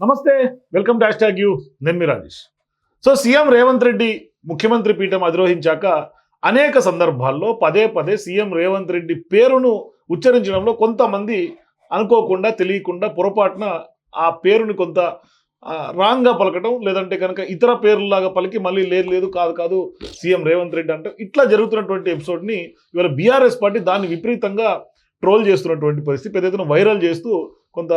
నమస్తే welcome to hash tag you నేను మీ రాజేష్. సో సీఎం రేవంత్ రెడ్డి ముఖ్యమంత్రి పీఠం అధిరోహించాక అనేక సందర్భాల్లో పదే పదే సీఎం రేవంత్ రెడ్డి పేరును ఉచ్చరించడంలో కొంతమంది అనుకోకుండా తెలియకుండా పొరపాటున ఆ పేరుని కొంత రాంగ్గా పలకటం లేదంటే కనుక ఇతర పేర్లలాగా పలికి మళ్ళీ లేదు లేదు కాదు కాదు సీఎం రేవంత్ రెడ్డి అంటే ఇట్లా జరుగుతున్నటువంటి ఎపిసోడ్ని ఇవాళ బీఆర్ఎస్ పార్టీ దాన్ని విపరీతంగా ట్రోల్ చేస్తున్నటువంటి పరిస్థితి పెద్ద ఎత్తున వైరల్ చేస్తూ కొంత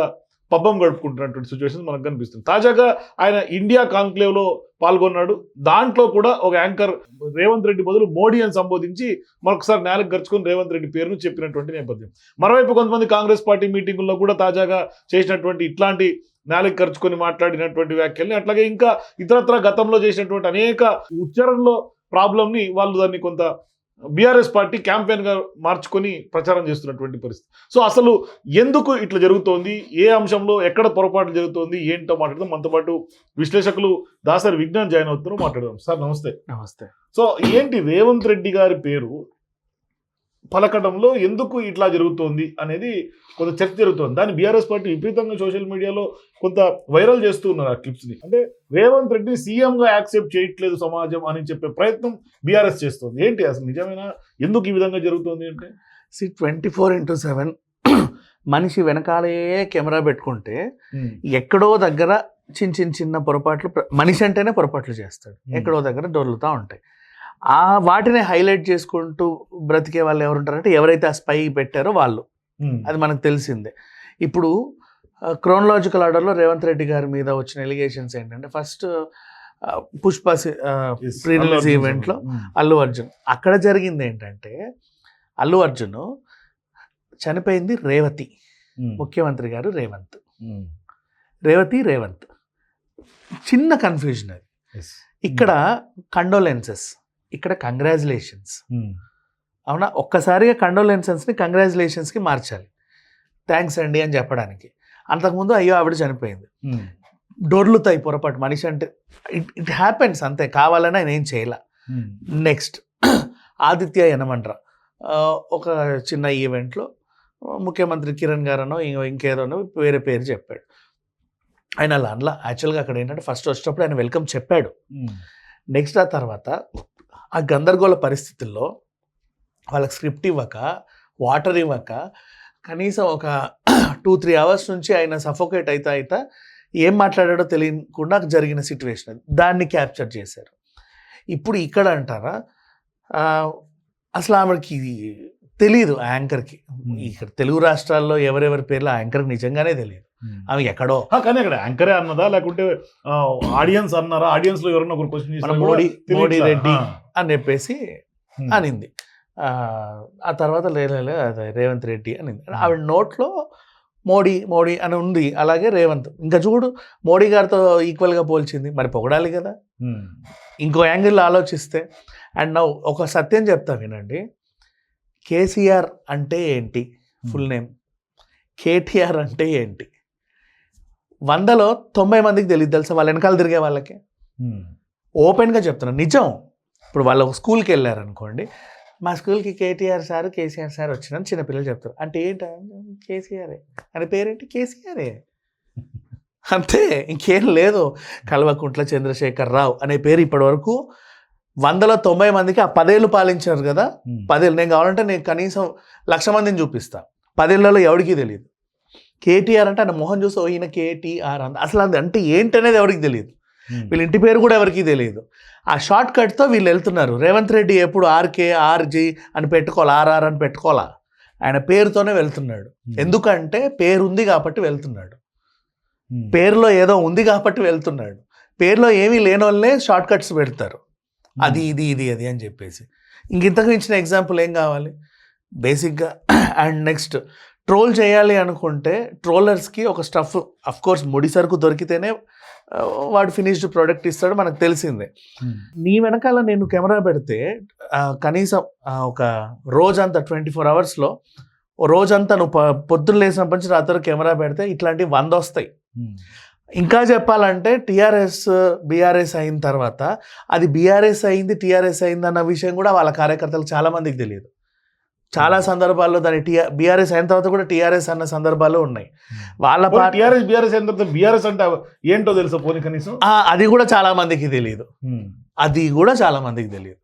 పబ్బం గడుపుకుంటున్నటువంటి సిచ్యువేషన్ మనకు కనిపిస్తుంది. తాజాగా ఆయన ఇండియా కాన్క్లేవ్లో పాల్గొన్నాడు. దాంట్లో కూడా ఒక యాంకర్ రేవంత్ రెడ్డి బదులు మోడీ అని సంబోధించి మరొకసారి నేలకు గరుచుకొని రేవంత్ రెడ్డి పేరును చెప్పినటువంటి నేపథ్యం. మరోవైపు కొంతమంది కాంగ్రెస్ పార్టీ మీటింగుల్లో కూడా తాజాగా చేసినటువంటి ఇట్లాంటి నేలకు ఖర్చుకొని మాట్లాడినటువంటి వ్యాఖ్యల్ని అట్లాగే ఇంకా ఇతరత్ర గతంలో చేసినటువంటి అనేక ఉచ్చారణలో ప్రాబ్లంని వాళ్ళు దాన్ని కొంత బీఆర్ఎస్ పార్టీ క్యాంపెయిన్గా మార్చుకొని ప్రచారం చేస్తున్నటువంటి పరిస్థితి. సో అసలు ఎందుకు ఇట్లా జరుగుతోంది? ఏ అంశంలో ఎక్కడ పొరపాటు జరుగుతోంది? ఏంటో మాట్లాడదాం. మనతో పాటు విశ్లేషకులు దాసరి విజ్ఞాన్ జాయిన్ అవుతున్నారు. మాట్లాడదాం. సార్ నమస్తే. నమస్తే. సో ఏంటి రేవంత్ రెడ్డి గారి పేరు? పలకడంలో ఎందుకు ఇట్లా జరుగుతోంది అనేది కొంత చర్చ జరుగుతోంది. దాన్ని బీఆర్ఎస్ పార్టీ విపరీతంగా సోషల్ మీడియాలో కొంత వైరల్ చేస్తూ ఉన్నారు ఆ క్లిప్స్ని. అంటే రేవంత్ రెడ్డి సీఎం గా యాక్సెప్ట్ చేయట్లేదు సమాజం అని చెప్పే ప్రయత్నం బీఆర్ఎస్ చేస్తుంది. ఏంటి అసలు నిజమేనా? ఎందుకు ఈ విధంగా జరుగుతోంది అంటే? C twenty four into seven మనిషి వెనకాలే కెమెరా పెట్టుకుంటే ఎక్కడో దగ్గర చిన్న చిన్న చిన్న పొరపాట్లు ప్ర- మనిషి అంటేనే పొరపాట్లు చేస్తాడు. ఎక్కడో దగ్గర డొర్లుతూ ఉంటాయి. ఆ వాటిని హైలైట్ చేసుకుంటూ బ్రతికే వాళ్ళు ఎవరు ఉంటారంటే ఎవరైతే ఆ స్పై పెట్టారో వాళ్ళు. అది మనకు తెలిసిందే. ఇప్పుడు క్రోనలాజికల్ ఆర్డర్లో రేవంత్ రెడ్డి గారి మీద వచ్చిన ఎలిగేషన్స్ ఏంటంటే ఫస్ట్ పుష్ప ప్రీ రిలీజ్ ఈవెంట్లో అల్లు అర్జున్. అక్కడ జరిగింది ఏంటంటే అల్లు అర్జున్ చనిపోయింది రేవతి. ముఖ్యమంత్రి గారు రేవంత్. రేవతి రేవంత్. చిన్న కన్ఫ్యూజన్ అది. ఇక్కడ కండోలెన్సెస్. ఇక్కడ కంగ్రాచులేషన్స్ అవునా? ఒక్కసారిగా కండోలెన్సెస్ని కంగ్రాచులేషన్స్కి మార్చాలి. థ్యాంక్స్ అండి అని చెప్పడానికి. అంతకుముందు అయ్యో ఆవిడ చనిపోయింది. డొర్లుతాయి పొరపాటు మనిషి అంటే ఇట్ ఇట్ హ్యాపెన్స్ అంతే. కావాలని ఆయన ఏం చేయాల నెక్స్ట్ ఆదిత్య యనమండ్ర. ఆ, ఒక చిన్న ఈవెంట్లో ముఖ్యమంత్రి కిరణ్ గారనో ఇంకో ఇంకేదోనో వేరే పేరు చెప్పాడు. ఆయన అలా అందులో యాక్చువల్గా అక్కడ ఏంటంటే ఫస్ట్ వచ్చేటప్పుడు ఆయన వెల్కమ్ చెప్పాడు. నెక్స్ట్ ఆ తర్వాత ఆ గందరగోళ పరిస్థితుల్లో వాళ్ళకి స్క్రిప్ట్ ఇవ్వక వాటర్ ఇవ్వక కనీసం ఒక టూ త్రీ అవర్స్ నుంచి ఆయన సఫోకేట్ అయితే అయితే ఏం మాట్లాడాడో తెలియకుండా జరిగిన సిచ్యువేషన్ అది దాన్ని క్యాప్చర్ చేశారు. ఇప్పుడు ఇక్కడ అంటారా? అసలు ఆమెకి తెలియదు యాంకర్కి. ఇక్కడ తెలుగు రాష్ట్రాల్లో ఎవరెవరి పేర్లు ఆ యాంకర్కి నిజంగానే తెలియదు. ఆమె ఎక్కడో. కానీ అక్కడ యాంకరే అన్నదా? లేకుంటే ఆడియన్స్ అన్నారా? ఆడియన్స్లో ఎవరన్నా ఒకరు క్వశ్చన్ మోడీ మోడీ రెడ్డి అని చెప్పేసి అనింది. ఆ, తర్వాత రేవంత్ రెడ్డి అనింది. ఆవిడ నోట్లో మోడీ మోడీ అని ఉంది. అలాగే రేవంత్. ఇంకా చూడు మోడీ గారితో ఈక్వల్గా పోల్చింది. మరి పొగడాలి కదా. ఇంకో యాంగిల్లో ఆలోచిస్తే అండ్ నా ఒక సత్యం చెప్తా వినండి. కేసీఆర్ అంటే ఏంటి? ఫుల్ నేమ్ కేటీఆర్ అంటే ఏంటి? వందలో తొంభై మందికి తెలియదు తెలుసా? వాళ్ళ వెనకాల తిరిగే వాళ్ళకి. ఓపెన్గా చెప్తున్నా నిజం. ఇప్పుడు వాళ్ళు స్కూల్కి వెళ్ళారనుకోండి మా స్కూల్కి కేటీఆర్ సార్ కేసీఆర్ సార్ వచ్చిన చిన్నపిల్లలు చెప్తారు. అంటే ఏంట? కేసీఆరే. అని పేరేంటి? కేసీఆరే. అంతే ఇంకేం లేదు. కల్వకుంట్ల చంద్రశేఖర్ రావు అనే పేరు ఇప్పటివరకు వందల తొంభై మందికి ఆ పదేళ్ళు పాలించారు కదా? పదేళ్ళు నేను కావాలంటే నేను కనీసం లక్ష మందిని చూపిస్తా. పదేళ్ళలో ఎవరికి తెలియదు కేటీఆర్ అంటే ఆయన మొహం చూసి "ఓ, ఈయన కేటీఆర్ అంత అసలు అది అంటే ఏంటనేది ఎవరికి తెలియదు. వీళ్ళ ఇంటి పేరు కూడా ఎవరికి తెలియదు. ఆ షార్ట్ కట్తో వీళ్ళు వెళ్తున్నారు. రేవంత్ రెడ్డి ఎప్పుడు ఆర్కే ఆర్జీ అని పెట్టుకోవాలి ఆర్ఆర్ అని పెట్టుకోవాలా? ఆయన పేరుతోనే వెళ్తున్నాడు. ఎందుకంటే పేరు ఉంది కాబట్టి వెళ్తున్నాడు. పేరులో ఏదో ఉంది కాబట్టి వెళ్తున్నాడు. పేరులో ఏమీ లేని వాళ్ళే షార్ట్ కట్స్ పెడతారు. అది ఇది ఇది అది అని చెప్పేసి. ఇంక ఇంతకు మించిన ఎగ్జాంపుల్ ఏం కావాలి? బేసిక్గా అండ్ నెక్స్ట్ ట్రోల్ చేయాలి అనుకుంటే ట్రోలర్స్కి ఒక స్టఫ్ అఫ్ కోర్స్ ముడి సరుకు దొరికితేనే వాడు ఫినిష్డ్ ప్రోడక్ట్ ఇస్తాడు మనకు తెలిసిందే. నీ వెనకాల నేను కెమెరా పెడితే కనీసం ఒక రోజంతా ట్వంటీ ఫోర్ అవర్స్లో రోజంతా నువ్వు పొద్దున్న లేచినప్పటి నుంచి రాత్రి కెమెరా పెడితే ఇట్లాంటివి వంద వస్తాయి. ఇంకా చెప్పాలంటే టీఆర్ఎస్ బీఆర్ఎస్ అయిన తర్వాత అది బీఆర్ఎస్ అయింది టీఆర్ఎస్ అయింది అన్న విషయం కూడా వాళ్ళ కార్యకర్తలకు చాలా మందికి తెలియదు. చాలా సందర్భాల్లో దాని టీఆర్ బీఆర్ఎస్ అయిన తర్వాత కూడా టీఆర్ఎస్ అన్న సందర్భాలు ఉన్నాయి. వాళ్ళ టిఆర్ఎస్ బీఆర్ఎస్ అయిన తర్వాత బీఆర్ఎస్ అంటే ఏంటో తెలుసా పోనీ కనీసం? అది కూడా చాలా మందికి తెలియదు అది కూడా చాలా మందికి తెలియదు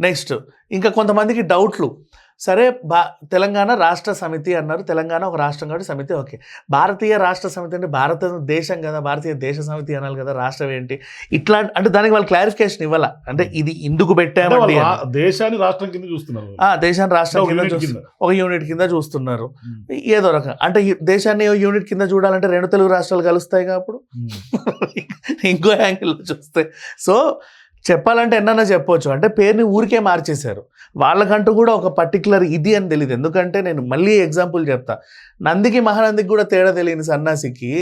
నెక్స్ట్ ఇంకా కొంతమందికి డౌట్లు. సరే బా తెలంగాణ రాష్ట్ర సమితి అన్నారు. తెలంగాణ ఒక రాష్ట్రం కాబట్టి సమితి ఓకే. భారతీయ రాష్ట్ర సమితి అంటే భారత దేశం కదా భారతీయ దేశ సమితి అనాలి కదా రాష్ట్రం ఏంటి? ఇట్లా అంటే దానికి వాళ్ళు క్లారిఫికేషన్ ఇవ్వాల? అంటే ఇది ఇందుకు. రా- దేశాన్ని రాష్ట్రం కింద చూస్తున్నారు. ఆ, దేశాన్ని రాష్ట్రం కింద. ఒక యూనిట్ కింద చూస్తున్నారు. ఏదో రకం అంటే దేశాన్ని యూనిట్ కింద చూడాలంటే రెండు తెలుగు రాష్ట్రాలు కలుస్తాయి అప్పుడు. ఇంకో యాంగిల్లో చూస్తే. సో చెప్పాలంటే ఎన్నన్నా చెప్పొచ్చు. అంటే పేరుని ఊరికే మార్చేశారు. వాళ్ళకంటూ కూడా ఒక పర్టికులర్ ఇది అని తెలియదు ఎందుకంటే నేను మళ్ళీ ఎగ్జాంపుల్ చెప్తా. నందికి మహానందికి కూడా తేడా తెలియని సన్నాసికి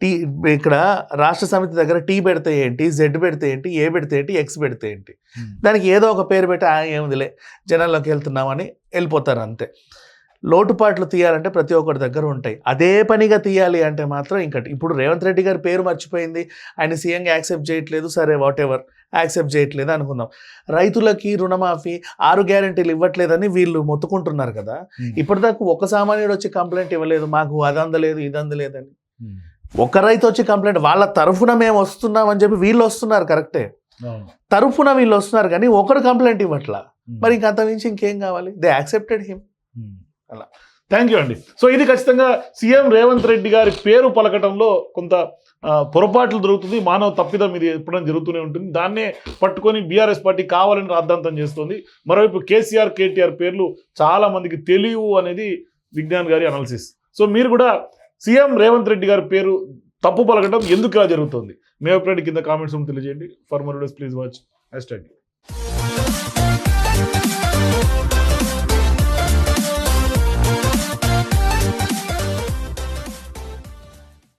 టీ ఇక్కడ రాష్ట్ర సమితి దగ్గర టీ పెడితే ఏంటి జెడ్ పెడితే ఏంటి ఏ పెడితే ఏంటి ఎక్స్ పెడితే ఏంటి? దానికి ఏదో ఒక పేరు పెట్టి "ఆ, ఏముందిలే జనాల్లోకి వెళ్తున్నామని వెళ్ళిపోతారు అంతే. లోటుపాట్లు తీయాలంటే ప్రతి ఒక్కరి దగ్గర ఉంటాయి. అదే పనిగా తీయాలి అంటే మాత్రం ఇంకటి. ఇప్పుడు రేవంత్ రెడ్డి గారి పేరు మర్చిపోయింది. ఆయన సీఎంగా యాక్సెప్ట్ చేయట్లేదు. సరే వాట్ ఎవర్ యాక్సెప్ట్ చేయట్లేదు అనుకుందాం. రైతులకి రుణమాఫీ ఆరు గ్యారెంటీలు ఇవ్వట్లేదని వీళ్ళు మొత్తుకుంటున్నారు కదా. ఇప్పటిదాకా ఒక సామాన్యుడు వచ్చి కంప్లైంట్ ఇవ్వలేదు మాకు అది అందలేదు ఇది అందలేదని. ఒక రైతు వచ్చి కంప్లైంట్ వాళ్ళ తరఫున మేము వస్తున్నాం అని చెప్పి వీళ్ళు వస్తున్నారు కరెక్టే. తరఫున వీళ్ళు వస్తున్నారు కానీ ఒకరు కంప్లైంట్ ఇవ్వట్లా. మరి ఇంక అంత మించి ఇంకేం కావాలి? They accepted him. అలా. థ్యాంక్ యూ అండి. సో ఇది ఖచ్చితంగా సీఎం రేవంత్ రెడ్డి గారి పేరు పలకటంలో కొంత పొరపాట్లు జరుగుతుంది. మానవ తప్పిదం ఇది ఎప్పుడైనా జరుగుతూనే ఉంటుంది. దాన్నే పట్టుకొని బీఆర్ఎస్ పార్టీ కావాలని రాద్ధాంతం చేస్తుంది. మరోవైపు కేసీఆర్ కేటీఆర్ పేర్లు చాలా మందికి తెలియవు అనేది విజ్ఞాన్ గారి అనాలిసిస్ సో మీరు కూడా సీఎం రేవంత్ రెడ్డి గారి పేరు తప్పు పలకటం ఎందుకు ఇలా జరుగుతుంది? మీ అభిప్రాయం కింద కామెంట్స్ తెలియజేయండి. For more please watch hashtag